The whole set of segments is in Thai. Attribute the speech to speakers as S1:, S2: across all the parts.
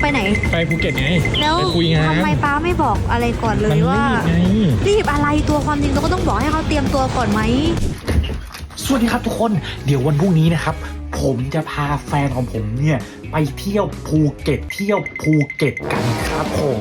S1: ไปไหน
S2: ไปภูเก็ตไง
S1: แล้ว
S2: ไปคุยงาน
S1: ทำไมป้าไม่บอกอะไรก่อนเล
S2: มั
S1: ย
S2: น
S1: ว่า
S2: รีบไง
S1: รีบอะไรตัวความจริงเราก็ต้องบอกให้เขาเตรียมตัวก่อนไหม
S3: สวัสดีครับทุกคน เดี๋ยววันพรุ่งนี้นะครับ ผมจะพาแฟนของผมเนี่ย ไปเที่ยวภูเก็ตเที่ยวภูเก็ตกันครับผม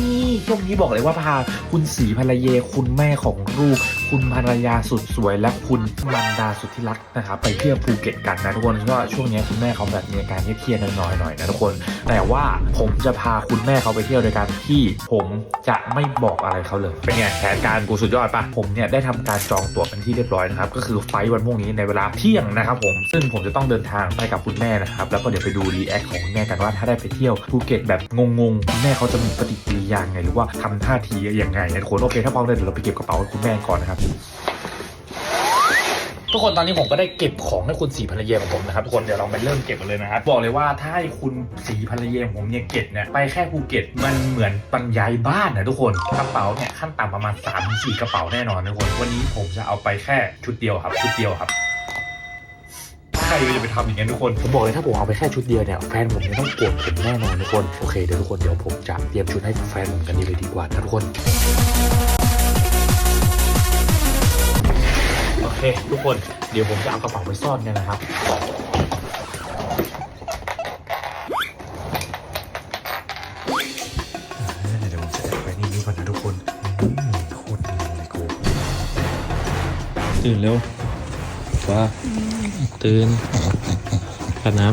S3: นี่ช่วงนี้บอกเลยว่าพาคุณสีภรรยาคุณแม่ของลูก คุณภรรยาสุดสวย และคุณมันดาสุดที่รักนะครับไปเที่ยวภูเก็ตกันนะทุกคนเพราะว่าช่วงนี้คุณแม่เขาแบบมีอาการเครียดๆน้อยๆหน่อยนะทุกคน แต่ว่าผมจะพาคุณแม่เขาไปเที่ยวโดยการที่ผมจะไม่บอกอะไรเขาเลยเป็นไงแผนการกูสุดยอดปะผมเนี่ยได้ทำการจองตั๋วเป็นที่เรียบร้อยนะครับก็คือไฟวันพรุ่งนี้ในเวลาเที่ยงนะครับผมซึ่งผมจะต้องเดินทางไปกับคุณแม่นะครับแล้วก็เดี๋ยวไปดูรีแอคของคุณแม่กันว่าถ้าได้ไปเที่ยวภูเก็ตแบบงงๆคุณแม่เขาจะมีปฏิกิริยาไง หรือว่าทำท่าทีอยังไงนะทุกคนโอเค ถ้าพร้อมเลยเดี๋ยวเราไปเก็บกระเป๋าคุณแม่ก่อนนะครับทุกคนตอนนี้ผมก็ได้เก็บของให้คุณสีภรรยาของผมนะครับทุกคนเดี๋ยวเราไปเริ่มเก็บกันเลยนะครับบอกเลยว่าถ้าให้คุณสีภรรยาของผมเนี่ยเก็บเนี่ยไปแค่ภูเก็ตมันเหมือนบรรยายบ้านนะทุกคนกระเป๋าเนี่ยขั้นต่ำประมาณ3าถึงสกระเป๋าแน่นอนนะทุกคนวันนี้ผมจะเอาไปแค่ชุดเดียวครับชุดเดียวครับ ใครจะไปทำอย่างนั้นทุกคน ผมบอกเลยถ้าผมเอาไปแค่ชุดเดียวเนี่ยแฟนผมเนี่ยต้องโกรธผมแน่นอนทุกคน โอเคเดี๋ยวทุกคนเดี๋ยวผมจะเตรียมชุดให้แฟนผมกันเลยดีกว่านะทุกคน โอเค ทุกคนเดี๋ยวผมจะเอากระเป๋าไปซ่อนกันนะครับ เดี๋ยวผมจะแอบไปนี่นี่ก่อนนะทุกคนอืมโคตรดีเลยกู
S2: ตื่นเร็ว ว่า ตื่นอาบน้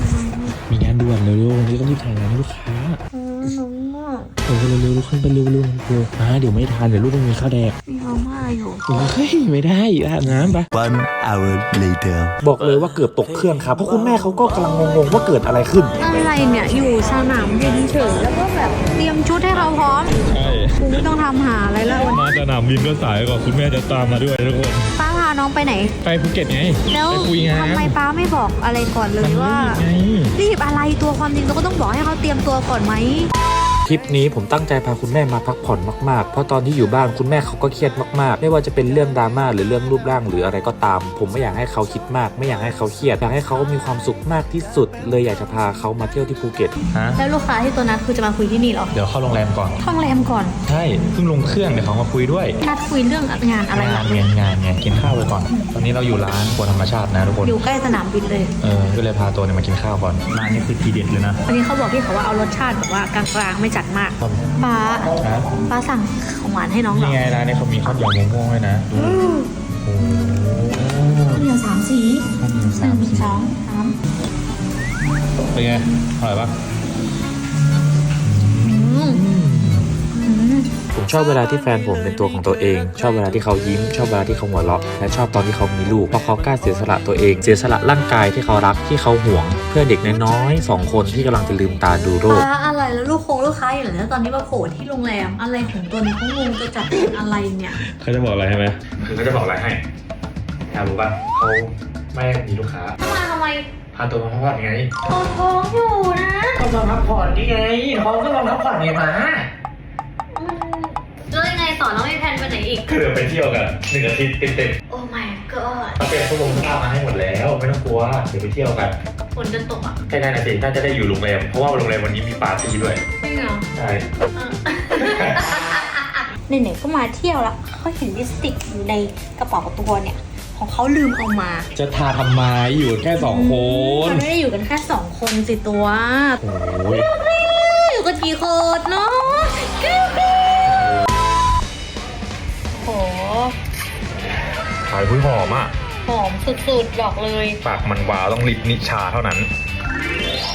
S2: ำมีงานด่วนเร็วๆวันนี้ต้องรีบถ่ายงานให้ลูกค้า
S1: เออหนูง่วง
S2: เร็วๆเร็วๆลุกขึ้นไปเร็วๆเร็วๆเร็วๆอ่าเดี๋ยวไม่ทานเดี๋ยวลูกไม่มีข้าวแดก
S1: มีมาม่าอยู่
S2: เฮ้ยไม่ได้อาบน้ำปะ
S4: One hour later.
S3: บอกเลยว่าเกือบตกเครื่องครับ เพราะคุณแม่เขาก็กำลังงงๆว่าเกิดอะไรขึ้น
S1: อะไรเนี่ยอยู่สนามบินเฉยแล้วก็แบบเตรียมชุดให้เขาพร้อม
S2: ใช่
S1: กูไม่ต้องทำหาอะไรแล้ววัน
S2: มาสนามบินก็สายก่อนคุณแม่จะตามมาด้วยทุกคน
S1: ป้าพา น้องไปไหน
S2: ไปภูเก็ตไง
S1: แล้ว
S2: ไปคุยงาน
S1: ทำไมป้าไม่บอกอะไรก่อนเล
S2: มัน
S1: ย
S2: รี
S1: ว่า
S2: บไง
S1: รีบอะไรตัวความจริงเราก็ต้องบอกให้เขาเตรียมตัวก่อนไหม
S3: ทริปนี้ผมตั้งใจพาคุณแม่มาพักผ่อนมากๆ เพราะตอนที่อยู่บ้านคุณแม่เขาก็เครียดมากๆ ไม่ว่าจะเป็นเรื่องดราม่าหรือเรื่องรูปร่างหรืออะไรก็ตาม ผมไม่อยากให้เขาคิดมาก ไม่อยากให้เขาเครียดอยากให้เขามีความสุขมากที่สุด เลยอยากจะพาเขามาเที่ยวที่ภูเก็ต
S2: ฮะ
S1: แล้วลูกค้าที่ตัวนัดคือจะมาคุยที่นี่เหรอ
S2: เดี๋ยวเข้าโรงแรมก่อน
S1: ท่องแรมก่อน
S2: ใช่เพิ่งลงเครื่องเดี๋ยวเขามาคุยด้วย
S1: นัดคุยเรื่องงานอะไรเหร
S2: งา
S1: อน
S2: เมียนงานไงกินข้าวไปก่อน ตอนนี้เราอยู่ร้านครัวธรรมชาตินะทุกคน
S1: อยู่ใกล้สนามบินเลย
S2: เออก็เลยพาตัวเนี่ยมากินข้าวก่อนร้านนี้คือทีเด็ดเลยนะ
S1: วันนี้เขาบอกพี่เขาว่าเอารสชาติแบบว่ากลางๆไม่จัดมาก
S2: ครับ
S1: ป้า
S2: ฮะ
S1: ป้าสั่งของหวานให้น้องเหร
S2: นี่
S1: อ
S2: ไงร้านนี้เขามีข้าวเหนียวมะม่วงด้วยนะดูโอ้โห
S1: เหลือสามสี
S2: ข้าวเหนียว
S1: ห
S2: สาม
S1: นึ่ง
S2: สี
S1: สองสาม
S2: เป็นไงอร่อยปะ
S3: ผมชอบเวลาที่แฟนผมเป็นตัวของตัวเอง ชอบเวลาที่เขายิ้ม ชอบเวลาที่เขาหัวเราะและชอบตอนที่เขามีลูกเพราะเขากล้าเสียสละตัวเอง เสียสละร่างกายที่เขารักที่เขาหวง เพื่อเด็กน้อยๆสองคนที่กำลังจะลืมตาดูโลก
S1: ป้าอะไรแล้วลูกคงลูกค้าอยู่แล้วตอนนี้มาโผล่ที่โรงแรมอะไรของตัวนี้เขางงจะจัดเป็นอะไรเนี่ย
S2: เขาจะบอกอะไรใช่ไหม
S3: คือเขาจะบอกอะไรให้อยากรู้ป่ะเขาไม่มีลูกค้า
S1: ทำไมทำไม
S3: พาตัวมาพักผ่อนไง
S1: เขาท้องอยู่นะ
S3: เขามาพักผ่อนนี่ไงเขาก็มาพักผ่อนไงมา
S1: ไม่แพลนไปไหนอีก
S3: คือไปเที่ยวกันหนึ่งอาทิตย์เต็ม
S1: โอ้ my god
S3: ๆเขาเตรียมทุกลงทุกมาให้หมดแล้วไม่ต้องกลัวเดี๋ยวไปเที่ยวกัน
S1: ฝนจะตกอะ
S3: ใช่ได้นะสิน่าจะได้อยู่โรงแรมเพราะว่าโรงแรมวันนี้มีปาร์ตี้ด้วย
S1: จริงเหรอ
S3: ใช่
S1: ไหนๆก็มาเที่ยวแล้วเขาเห็นลิปสติกอยู่ในกระเป๋าตัวเนี่ย ของเขาลืมเอามา
S2: จะทาทำไมอยู่แค่สองคน
S1: มันไม่ได้อยู่กันแค่สองคนสิตัว
S2: โอ้ย
S1: อยู่กันกี่คนเนาะกิ้วกิ้า
S3: ยหุ้ยหอมอะ
S1: หอมสุดๆบอกเลย
S3: ปากมันวาวต้องลิปนิชาเท่านั้น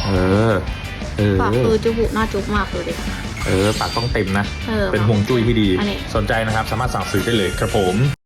S3: เออ เออ
S1: ปากคือจุบุหน้าจุบมากเลยดิ
S3: เออ ปากต้องเต็มนะ
S1: เออ
S3: เป็นห่วงจุ้ยที่ดี
S1: อันนี้
S3: สนใจนะครับ สามารถสั่งซื้อได้เลยครับผม